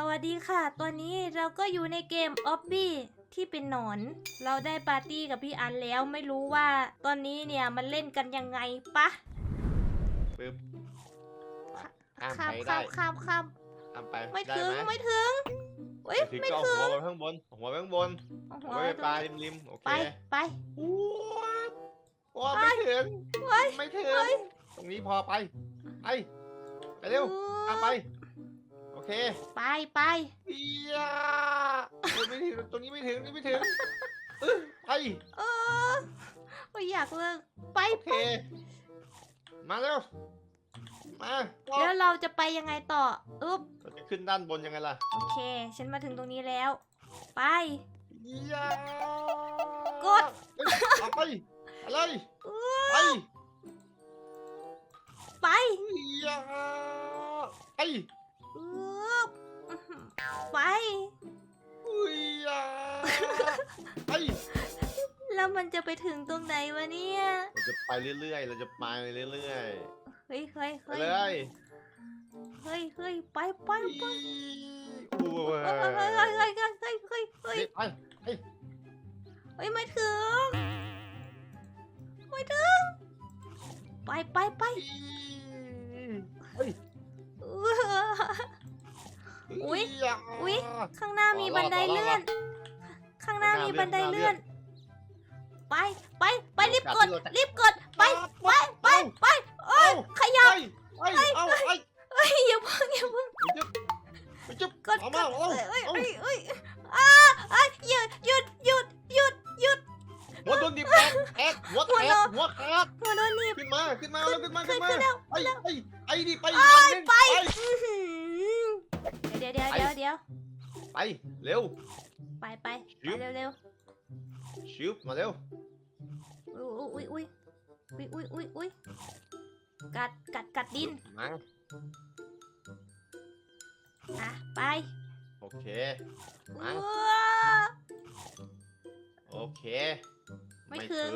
สวัสดีค่ะ ตัวนี้เราก็อยู่ในเกม o b b y ที่เป็นหนอน เราได้ปาร์ตี้กับพี่อันแล้วไม่รู้ว่า ตอนนี้เนี่ยมันเล่นกันยังไงปะปึ๊บข้ามข้ามไปข้าได้มข้ามข้ามข้ามไปไม่ได้ถึงไหมไม่ถึงเอ้ยถึงไม่ก็เอาถึงหัวไปข้างบนเอาหัวไปข้างบนเอาหัหัววไปไว้ตรงปลายนี้ริมๆโอเคไปไปว้าวว้าวไม่ถึงไว้ไม่ถึงไว้ตรงนี้พอไปไปไปเร็วข้ามไปโอ เคไปไปเอียโอ้ยไม่ถึงตรงนี้ไม่ถึงนี่ไม่ถึงเออไปเออไม่อยากเลิกไปโอเค มาเร็วมาแล้วเราจะไปยังไงต่ออึ๊บเราจะขึ้นด้านบนยังไงล่ะ โอเค ฉันมาถึงตรงนี้แล้ว ไปเอียกดเอ้ยเอาไปอะไรไปไปเอียไปอึ๊บอื้อหือ ไป อุ้ยอะไปแล้วมันจะไปถึงตรงไหนวะเนี่ย เราจะไปเรื่อยๆ เราจะไปเรื่อยเฮ้ยเฮ้ยๆ ไปเฮ้ยเลยเฮ้ยเฮ้ยไปไปอีไปโอ้ยเฮ้ยเฮ้ยเฮ้ยเฮ้ยเฮ้ยเฮ้ยเฮ้ยเฮ้ยนี่ไปไปเฮ้ยไม่ถึง ไม่ถึง ไปไปไปเฮ้ยอื้อ อุ๊ยอะอุ๊ย ข้างหน้ามีบันไดเลื่อน ข้างหน้ามีบันไดเลื่อน ไป ไป ไปรีบกด รีบกด ไป ไป ไป ไปเอ้ยขยับไปไปเอาไปเอ้ยอย่าเพิ่งอย่าเพิ่งไปจุ๊บกดเอากมาดเอาเอ้ยเอาเอ้ยเอ้ยอ้าอ้าหยุดหยุดหยุดหยุดหยุดหัวโดนดิบแอกแอกหัวแตกหัวขาดหัวโดนหนีบขึ้นมาขึ้นมาแล้วขึ้นมาขึ้ขึ้นนมาขึ้นแล้วไปไปไอ้ดิไปเอ้ยไป ไปเร็ว ไปไปชึบไปเร็วเร็วชิวมาเร็วอุ้ยอุ้ยอุ้ยอุ้ยอุ้ยอุ้ยกัดกัดกัดดินมาอะไป โอเคมาว้าโอเค ไม่ถึง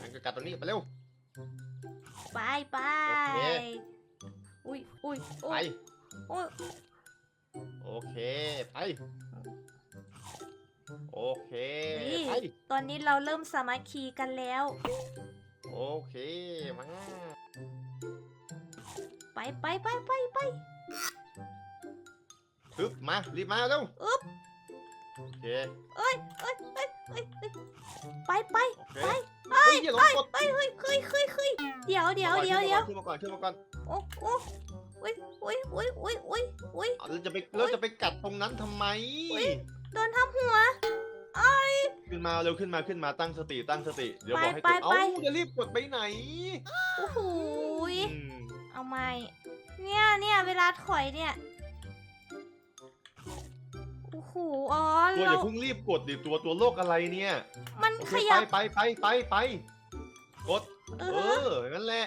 งั้นก็กัดตรงนี้ไปเร็ว ไปไปโอเคอุ้ยอุ้ยโอ้ไปยโอ้ย โอเค ไป โอเค นี่ไป ตอนนี้เราเริ่มสามัคคีกันแล้ว โอเค มา ไปไปไปไปไปฮึบมา รีบมาเร็วอึ๊บโอเค เอ้ยเอ้ยเอ้ยเอ้ยเอ้ยไปไป โอเคไป เฮ้ยอย่าลงกดเอ้ยเฮ้ยเฮ้ยเฮ้ยเฮ้ยเดี๋ยวเดี๋ยวเดี๋ยวเดี๋ยว ขึ้นมาก่อนขึ้นมาก่อน โอ้โอ้อุ้ยอุ้ยอุ้ยอุ้ยอุ้ยอุ้ย เราจะไปเราจะไปกัดตรงนั้นทำไม อุ๊ย โดนทับหัว ขึ้นมาเร็วขึ้นมาขึ้นมาตั้งสติตั้งสติ เดี๋ยวบอกให้ไปกดไปเอ้าไป จะรีบกดไปไหนโอ้โหยอืมเอาไม่เนี่ยเนี่ยเวลาถอยเนี่ยโอ้โหอ๋อตัวอเราย่าเพิ่งรีบกดดิตัวตัวโลกอะไรเนี่ยมันโอขเคยับไปไปไปไปไปกด เอเออองั้นแหละ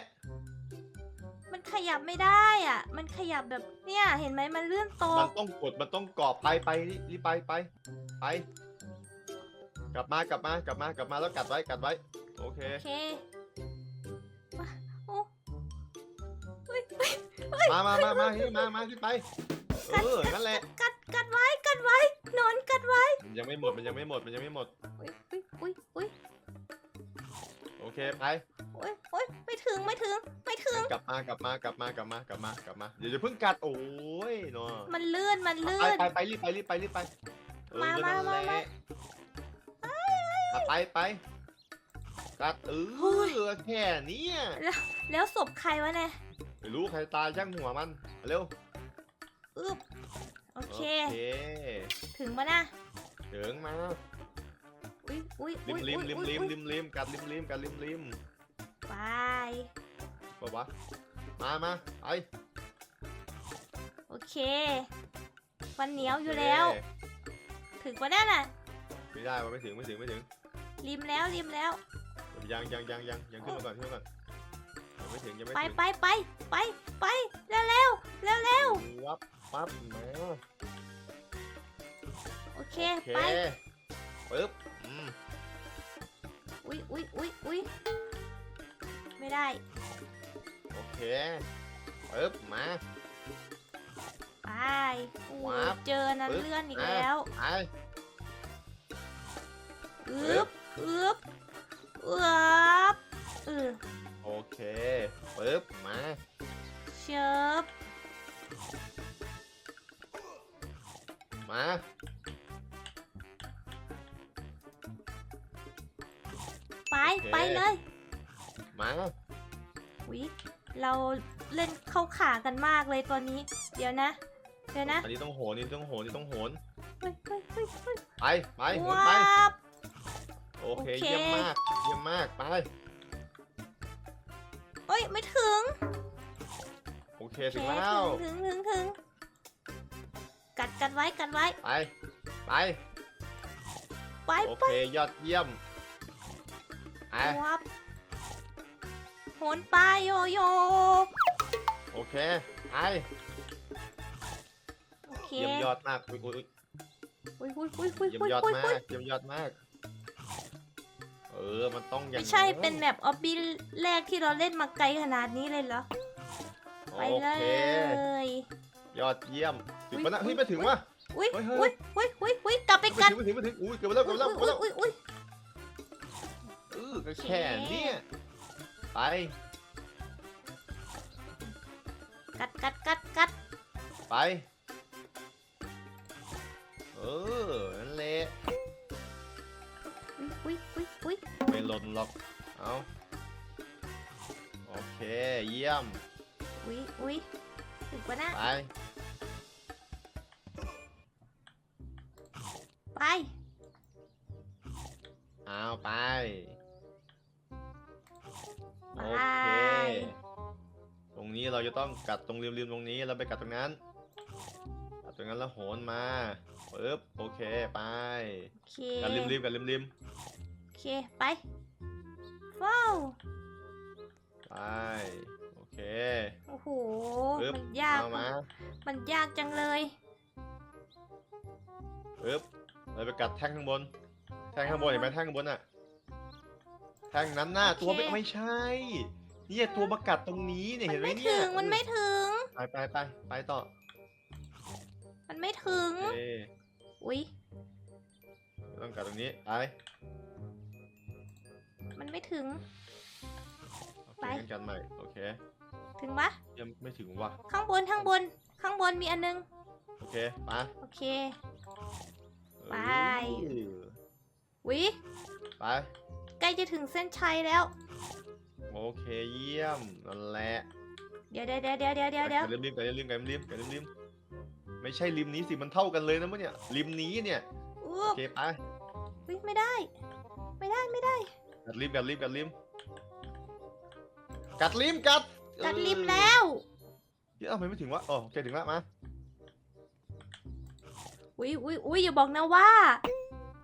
ขยับไม่ได้อะ มันขยับแบบเนี่ยเห็นไหมมันเลื่อนโตมันต้องกดมันต้องกรอบไปไปรีรีบไปไปไป กลับมากลับมากลับมากลับมาแล้วกัดไว้กัดไว้ โอเค โอเคมาโอ้เฮ้ยเฮ้ยมามามามาเฮ้ยมามาขึ้นไป เออนั่นแหละ กัดกัดไว้กัดไว้นอนกัดไว้มันยังไม่หมดมันยังไม่หมดมันยังไม่หมด อุ้ยอุ้ยอุ้ยอุ้ยโอเคไป อุ้ยอุ้ยไม่ถึงไม่ถึงไม่ถึง กลับมากลับมากลับมากลับมากลับมากลับมาเดี๋ยวจะเพิ่งกัดโอ้ยเนาะมันเลื่อนมันเลื่ไปอนไปไปรีบไปรีบไปรีบไปเออมานั่นมาแหละมาอะไปไปกัดเอโอ้ยอแค่เนี้ยแล้วศพใครวะเนี่ยไม่รู้ใครตายช่างหัวมันเร็วอึบโอเคโอเคถึงปะนะเถิงมาอุ้ยอุ้ยริอุ้มยริมอุ้ยริมอุ้ยริมอุ้ยริมริมกัดริมริมกัดริมริม ไปบอกว่ามามาไปโอเคฟันเหนียวอยู่แล้วโเคถึงปะเนี่ยน่ะไม่ได้วะไม่ถึงไม่ถึงไม่ถึงริมแล้วริมแล้วยังยังยังยังยังขึ้นมาก่อนขึ้นมาก่อนยังไม่ถึงยังไม่ไปถึงไปไปไปไปเร็วเร็วเร็วเร็ววับปั๊บมาโอเคโอเคไปปึ๊บอืมอุ้ยอุ้ยอุ้ยอุ้ย ไม่ได้ โอเคปึ๊บมา ไปโอ้ว้าบเจอนั้นปึ๊บเลื่อนอีกอะแล้วไปอึบ ข้าขากันมากเลยตอนนี้ เดี๋ยวนะ เดี๋ยวนะอันนี้ต้องโหนนี่ต้องโหนนี่ต้องโหนเฮ้ยเฮ้ยเฮ้ยเฮ้ยไปไปโหนว้าไปบโอเคโอเค เยี่ยมมากเยี่ยมมากไปเฮ้ยไม่ถึงโอเคโอถึงเคแล้วถึงถึงถึงถึงกัดกันไว้กันไว้ไปไปไปโอไปเคยอดเยี่ยมไปวับโหนปลาโยโย่ โอเคไปโอเคเยี่ยมยอดมากอุ้ยอุ้ยอุ้ยอุ้ยอุ้ยอุ้ยอุ้ยเยี่ยอุ้มยยอดอุ้ยมากเยี่ยมยอดมาก เออมันต้องอย่างไม่ใช่เป็นแบบออบบี้แรกที่เราเล่นมาไกลขนาดนี้เลยเหรอไปโอเลเคย ยอดเยี่ยมถึงอุ๊ยปะนะอุ๊เฮ้ยยไม่ถึงวะ อุ้ยเฮ้ยเฮ้ย อุ้ยอุ้ยอุ้ยอุ้ยกลับไปไม่กัดถึงไม่ถึงไม่ถึงอุ้ยเกือบไปแล้วเกือบไปแล้วเกือบไปแล้วอุ้ยอุ้ยอุ้ย เออก็แค่เนี้ยไป กัดกัดกัดกัดไป เออ นั่นแหละอุ้ยอุ้ยอุ้ยไม่หล่นหรอก เอาโอเค เยี่ยม อุ้ยอุ้ยถึงปะนะไป ไป เอาไปไปโอเคต รงนี้เราจะต้องกัดตรงริมๆตรงนี้แล้วไปกัดตรงนั้นกัดตรงนั้นแล้วโหนมาปึ๊บโอเคไปโอเคกัดริมๆกัดริมโอเคไปว้าวๆไปโอเคโอ้โหปึ๊บมันยาก เอามามันยากจังเลย ปึ๊บเราไปกัดแท่งข้างบน แท่งข้างบนเห็นไหมแท่งข้างบนอะแท่งนั้นน่ะโอเคตัวไม่ไม่ใช่ เนี่ยตัวมากัดตรงนี้เนี่ยมัเห็นไหมไม่เนี่ถึยงมันไม่ถึง ไปไปไปไปต่อมันไม่ถึงโอเคอุ้ยต้องกัดตรงนี้ไปมันไม่ถึงโอเคไปงั้นกันใหม่โอเคถึงปะยังไม่ถึงว่ะข้างบนข้างบน ข้างบนมีอันนึง โอเคไปโอเคเออไปวิไป ใกล้จะถึงเส้นชัยแล้ว โอเคเยี่ยมนั่นแหละเดี๋ยวเดี๋ยวเดี๋ยวเดี๋ยวเดี๋ยวเดี๋ยวเดี๋ยวกัดริมๆกัดริมๆกัดริมๆกัดริมๆไม่ใช่ริมนี้สิมันเท่ากันเลยนะมั้งเนี่ยริมนี้เนี่ยอู้โอเคไปวิไม่ได้ ไม่ได้ไม่ได้กัดริมกัดริมกัดริมกัดริมกัดกัดเออริมแล้วเดี๋ยวทำไมไม่ถึงวะอ๋อโอเคถึงแล้วมาอุ้ยอุ้ยอุ้ยอย่าบอกนะว่า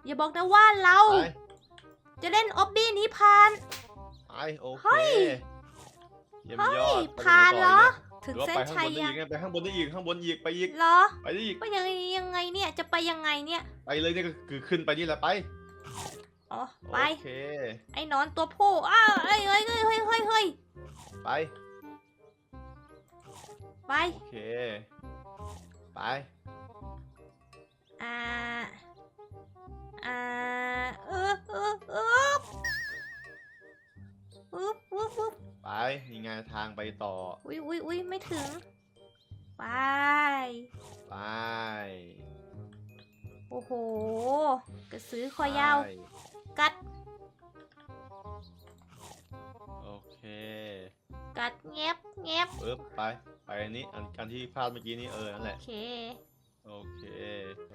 อย่าบอกนะว่าเราไปจะเล่นออบบี้นี้ผ่านไป โอเคเฮ้ย เยี่ยมเฮ้ยอดยไปผ่านต่เหรอหถึงรือว่าเส้นไปข้างชับยนได้ยัอีงกไงไปข้างบนได้อีกข้างบนอีกไปอีกเหรอไปได้อีกไปยังไงยังไงเนี่ย จะไปยังไงเนี่ย ไปเลยเนี่ยก็คือขึ้นไปนี่แหละไปอ๋อไป โอเคไอ้หนอนตัวผู้อ้าวเอ้ยเอ้ยเอ้ยเฮ้ยเฮ้ยเฮ้ยไปไป โอเคไป อ่า อ่า นี่ไงทางไปต่อ อุ้ยอุ้ยอุ้ยไม่ถึง ไป ไป โอ้โห กระสือคอยาว ไปกัด โอเคกัดแงบแงบปึ๊บไป ไปอันนี้อันอันที่พลาดเมื่อกี้นี้เออ นั่นแหโอละ เค โอเค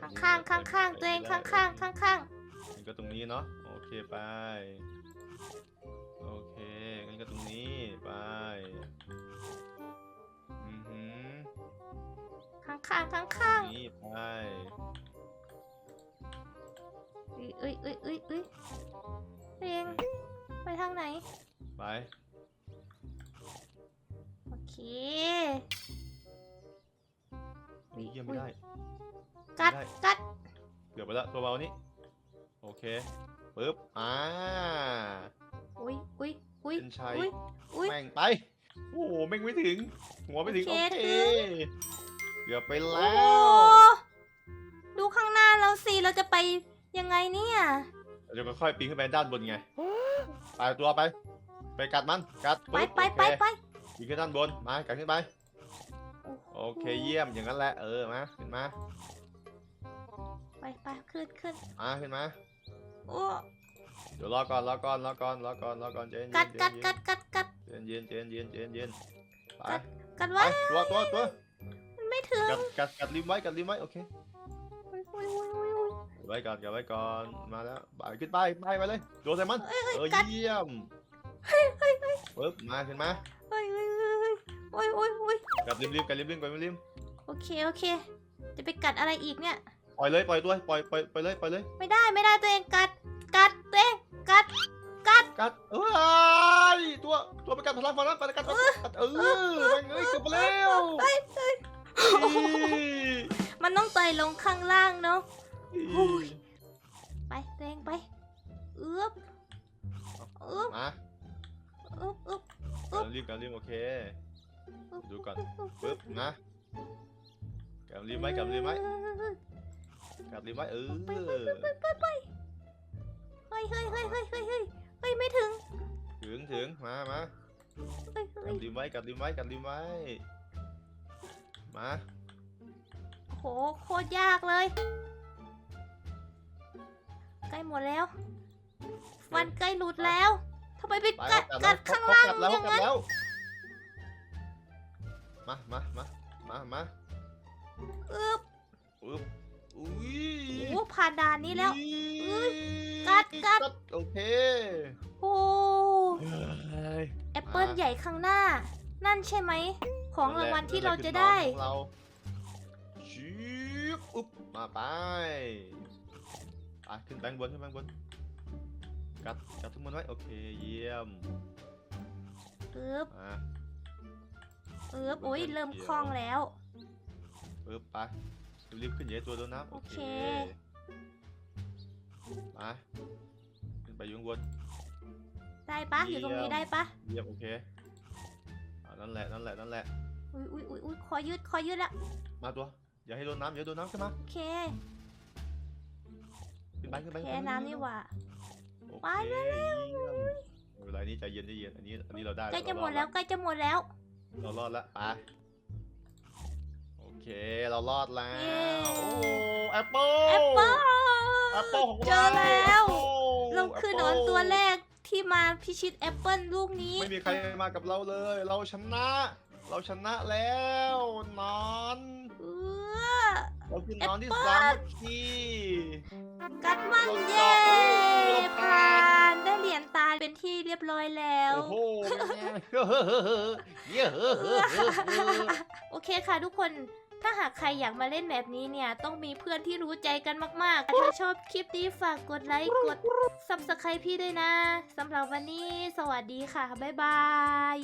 ข้างข้างข้างข้างๆตัวเองข้างข้างข้างข้างงั้นก็ตรงนี้เนาะ โอเคไปโอเคงั้ นก็ตรงนี้ไปอือหือข้างข้างข้างข้างนี่ไปเอ้ยเอ้ยเอ้ยเอ้ยเอ้ยตัวเองไปทางไหน ไป โอเคนี่เยี่ยมไม่ได้ กัดไม่ได้ กัดเกือบไปแล้วตัวเบานี้ โอเคปึ๊บอ่า อุ้ยอุ้ย อุ้ยเป็นชัยอุ้ยอุ้ย แม่งไป โอ้โหแม่งไม่ถึง หัวไม่ถึง โอโอเค เคถึงเกือบไปโอ้แล้ว ดูข้างหน้าเราสิเราจะไปยังไงเนี่ย เราจะค่อยๆปีนขึ้นไปด้านบนไง ไปตัวไป ไปกัดมัน กัดไปปึ๊บไปไปโอเคไป ปีนขึ้นด้านบน มา กัดขึ้นไป โอเคเยี่ยม อย่างนั้นแหละ เออ มา ขึ้นมา ไปไปขึ้นขึ้นมา ขึ้นมา โอ้ เดี๋ยวรอก่อนรอก่อนรอก่อนรอก่อนรอก่อนเจนกัดกัดกัดกัดกัดเย็นเย็นเย็นเย็นเย็นเย็นไปกัดไปไว้ตัวตัวตัวมันไม่ถึงกัดกัดกัดริมไว้กัดริมไว้โอเคอุ้ยอุ้ยอุ้ยอุ้ยอุ้ยไว้ก่อนกัดไว้ก่อนมาแล้วไปขึ้นไปไปไปเลยโดนใส่มันเอ้ยเอ้ยเออกัด เยี่ยมปึ๊บมาขึ้นมาเฮ้ยเฮ้ยเฮ้ยเฮ้ยโอ้ยโอ้ยโอ้ยกัดริมริมกัดริมริมกัดริมริมโอเคโอเค จะไปกัดอะไรอีกเนี่ย ปล่อยเลยปล่อยตัวปล่อยปล่อยปล่อยเลยปล่อยเลยไม่ได้ไม่ได้ตัวเองกัดกัดตัวเอง กัด กัด กัดเอ้ยตัวตัวไปกัดพลังฟันนั้นไปกัดกัดกัดเออไปเงยเกือบไปแล้วเอ้ยเอ้ยมันต้องไต่ลงข้างล่างเนาะโอ้ยไปตัวเองไปเอื้อบเอื้อบมาเอื้อบเอื้อบกัดริมกัดริมโอเค ดูก่อนปึ๊บนะกัดริมไว้กัดริมไว้กัดริมไว้เออไปไปไปไปไปเฮ้ยเฮ้ยเฮ้ยเฮ้ยเฮ้ยเฮ้ยเฮ้ยไม่ถึงถึงถึงมามาเฮ้ยเฮ้กัยดริมไว้กัดริมไว้กัดริมไว้ มาโหโคตรยากเลย ใกล้หมดแล้ว ฟันใกล้หลุดแล้วทำไมไปไปกัดเขากัดข้างล่างกัดแล้วอเขาย่างกัดนั้นแล้วมามามามามาเอื้อบปึ๊บอุ้ยโอ้ผ่านด่านนี้แล้ว อุ้ย กัดกัดโอเคโอ้เฮ้ยแอปเปิลอ่าใหญ่ข้างหน้า นั่นใช่ไหม ของรางวัลที่เราจะได้ ของเราชิบอุ๊บมาไปไปขึ้นแบงบนขึ้นแบงบนกัดกัดทุกมันไว้โอเคเยี่ยมปึ๊บมาปึ๊บโอ้ยเริ่มคล่องแล้วปึ๊บไปรีบๆขึ้นเหยียตัวโดนน้ำโอเคโอเค มาขึ้นไปอยุ่ข้างบนได้ปะอยู่ตรงนี้เยี่ยมได้ปะเยี่ยมโอเคอ่านั่นแหละนั่นแหละนั่นแหละอุ้ยอุ้ยอุ้ยอุ้ยคอยืดคอยืดละมาตัวอย่าให้โดนน้ำอย่าให้โดนน้ำขึ้นมาโอเคขึ้นไปขึ้นไปแพ้น้ำนี่หว่าโอไปเคเร็วเยี่ยมเวลานี้ใจเย็นใจเย็นอันนี้อันนี้เราได้ใกล้จะเราหมรอดแล้วใกล้จะหมดแล้ว เรารอดแล้วไปโอเคเรารอดแล้วเย้โอ้แอปเปิ้ลแอปเปิ้ล แอปเปิ้ลของเราเจอแล้วแอปปิ้ลเราคือหนอนตัวแรกที่มาพิชิตแอปเปิลลูกนี้ ไม่มีใครมากับเราเลย เราชนะ เราชนะแล้วหนอนเออ เราคือหนอนที่แอปเปิ้ลสามคีกัดมันเราเย้เราผ่าผ่านนได้เหรียญตาเป็นที่เรียบร้อยแล้ว โอ้โหเป็นไงเย้โอเคค่ะทุกคน ถ้าหากใครอยากมาเล่นแบบนี้เนี่ย ต้องมีเพื่อนที่รู้ใจกันมากๆ ถ้าชอบคลิปนี้ฝากกดไลค์กด subscribe พี่ด้วยนะสำหรับวันนี้ สวัสดีค่ะ บ๊ายบาย